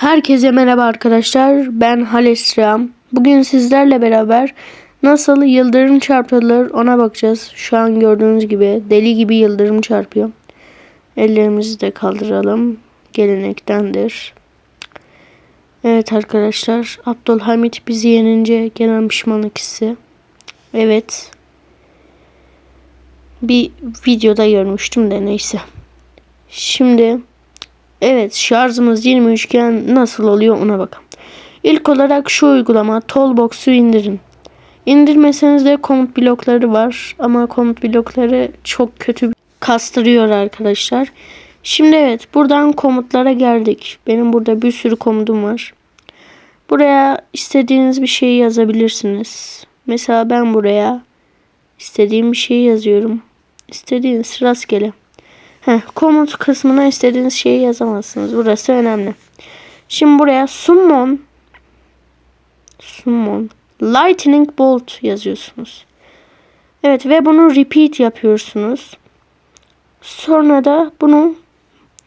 Herkese merhaba arkadaşlar. Ben Halis Ram. Bugün sizlerle beraber nasıl yıldırım çarpılır ona bakacağız. Şu an gördüğünüz gibi deli gibi yıldırım çarpıyor. Ellerimizi de kaldıralım. Gelenektendir. Evet arkadaşlar. Abdülhamit bizi yenince gelen pişmanlık hissi. Evet. Bir videoda görmüştüm de neyse. Şimdi Evet şarjımız 23 iken nasıl oluyor ona bakalım. İlk olarak şu uygulama Tollbox'u indirin. İndirmeseniz de komut blokları var ama komut blokları çok kötü kastırıyor arkadaşlar. Şimdi evet buradan komutlara geldik. Benim burada bir sürü komutum var. Buraya istediğiniz bir şeyi yazabilirsiniz. Mesela ben buraya istediğim bir şeyi yazıyorum. İstediğiniz rastgele. Heh, komut kısmına istediğiniz şeyi yazamazsınız. Burası önemli. Şimdi buraya summon summon lightning bolt yazıyorsunuz. Evet ve bunu repeat yapıyorsunuz. Sonra da bunu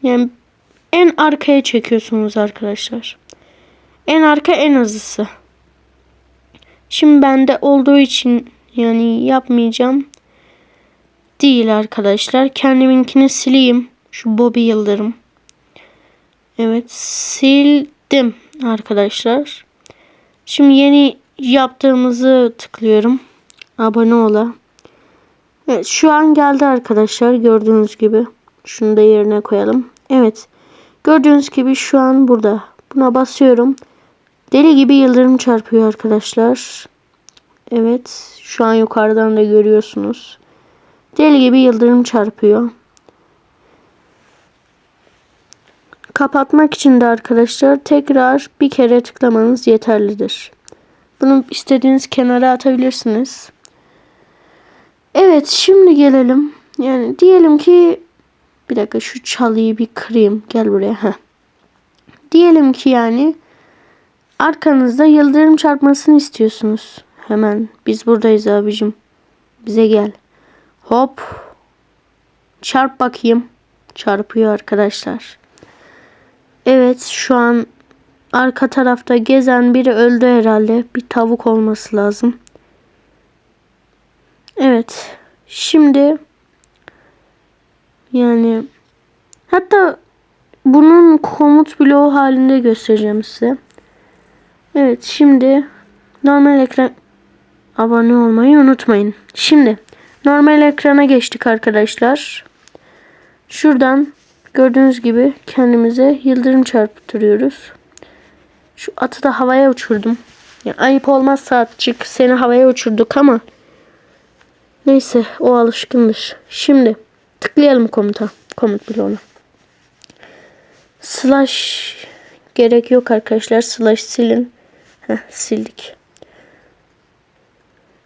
yani en arkaya çekiyorsunuz arkadaşlar. En arka en hızlısı. Şimdi bende olduğu için yani yapmayacağım değil arkadaşlar. Kendiminkini sileyim. Şu Bobby Yıldırım. Evet sildim arkadaşlar. Şimdi yeni yaptığımızı tıklıyorum. Abone ola. Evet şu an geldi arkadaşlar gördüğünüz gibi. Şunu da yerine koyalım. Evet. Gördüğünüz gibi şu an burada. Buna basıyorum. Deli gibi yıldırım çarpıyor arkadaşlar. Evet. Şu an yukarıdan da görüyorsunuz. Deli gibi yıldırım çarpıyor. Kapatmak için de arkadaşlar tekrar bir kere tıklamanız yeterlidir. Bunu istediğiniz kenara atabilirsiniz. Evet şimdi gelelim. Yani diyelim ki bir dakika şu çalıyı bir kırayım. Gel buraya. Heh. Diyelim ki yani arkanızda yıldırım çarpmasını istiyorsunuz. Hemen biz buradayız abicim. Bize gel. Hop. Çarp bakayım. Çarpıyor arkadaşlar. Evet şu an arka tarafta gezen biri öldü herhalde. Bir tavuk olması lazım. Evet. Şimdi yani hatta bunun komut bloğu halinde göstereceğim size. Evet şimdi normal ekran abone olmayı unutmayın. Şimdi Normal ekrana geçtik arkadaşlar. Şuradan gördüğünüz gibi kendimize yıldırım çarptırıyoruz. Şu atı da havaya uçurdum. Ya, ayıp olmazsa atçık seni havaya uçurduk ama neyse o alışkındır. Şimdi tıklayalım komuta. Komut bloğuna. Slash gerek yok arkadaşlar. Slash silin. Heh, sildik.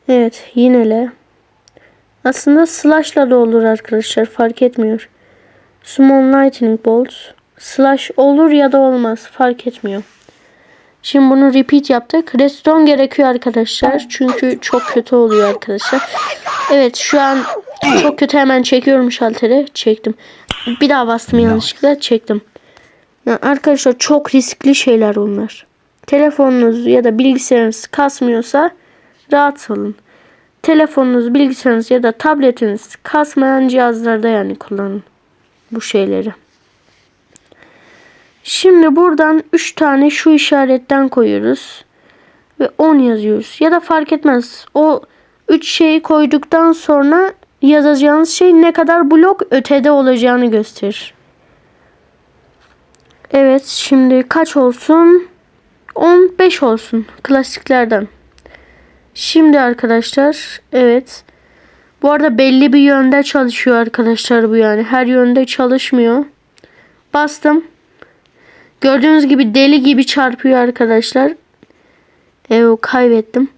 Evet yinele. Aslında slash'la da olur arkadaşlar. Fark etmiyor. Small Lightning Bolts. Slash olur ya da olmaz. Fark etmiyor. Şimdi bunu repeat yaptık. Redstone gerekiyor arkadaşlar. Çünkü çok kötü oluyor arkadaşlar. Evet şu an çok kötü hemen çekiyorum şalteri. Çektim. Bir daha bastım yanlışlıkla. Çektim. Yani arkadaşlar çok riskli şeyler onlar. Telefonunuz ya da bilgisayarınız kasmıyorsa rahat olun telefonunuz, bilgisayarınız ya da tabletiniz kasmayan cihazlarda yani kullanın bu şeyleri. Şimdi buradan 3 tane şu işaretten koyuyoruz. Ve 10 yazıyoruz. Ya da fark etmez. O 3 şeyi koyduktan sonra yazacağınız şey ne kadar blok ötede olacağını gösterir. Evet şimdi kaç olsun? 15 olsun klasiklerden. Şimdi arkadaşlar evet. Bu arada belli bir yönde çalışıyor arkadaşlar bu yani. Her yönde çalışmıyor. Bastım. Gördüğünüz gibi deli gibi çarpıyor arkadaşlar. Evet kaybettim.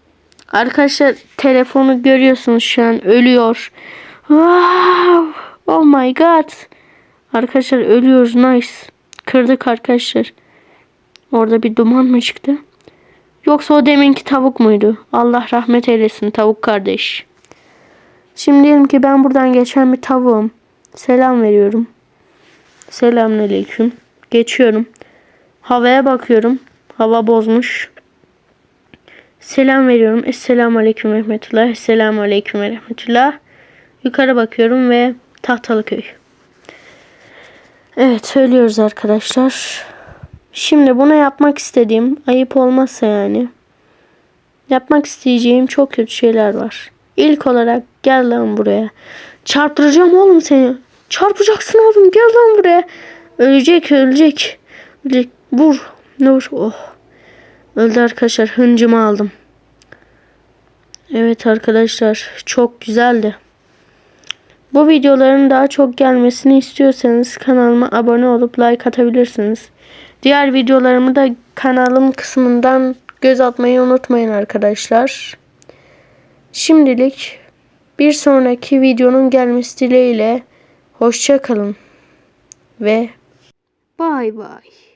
Arkadaşlar telefonu görüyorsunuz şu an ölüyor. Wow. Oh my god. Arkadaşlar ölüyoruz. Nice. Kırdık arkadaşlar. Orada bir duman mı çıktı? Yoksa o deminki tavuk muydu? Allah rahmet eylesin tavuk kardeş. Şimdi diyelim ki ben buradan geçen bir tavuğum. Selam veriyorum. Selamünaleyküm. Geçiyorum. Havaya bakıyorum. Hava bozmuş. Selam veriyorum. Esselamu Aleyküm ve Rahmetullah. Esselamu Aleyküm ve Rahmetullah. Yukarı bakıyorum ve Tahtalıköy. Evet söylüyoruz arkadaşlar. Şimdi bunu yapmak istediğim ayıp olmazsa yani. Yapmak isteyeceğim çok kötü şeyler var. İlk olarak gel lan buraya. Çarptıracağım oğlum seni. Çarpacaksın oğlum gel lan buraya. Ölecek ölecek. ölecek. Vur. Vur. Oh. Öldü arkadaşlar. Hıncımı aldım. Evet arkadaşlar. Çok güzeldi. Bu videoların daha çok gelmesini istiyorsanız kanalıma abone olup like atabilirsiniz. Diğer videolarımı da kanalım kısmından göz atmayı unutmayın arkadaşlar. Şimdilik bir sonraki videonun gelmesi dileğiyle hoşça kalın ve bay bay.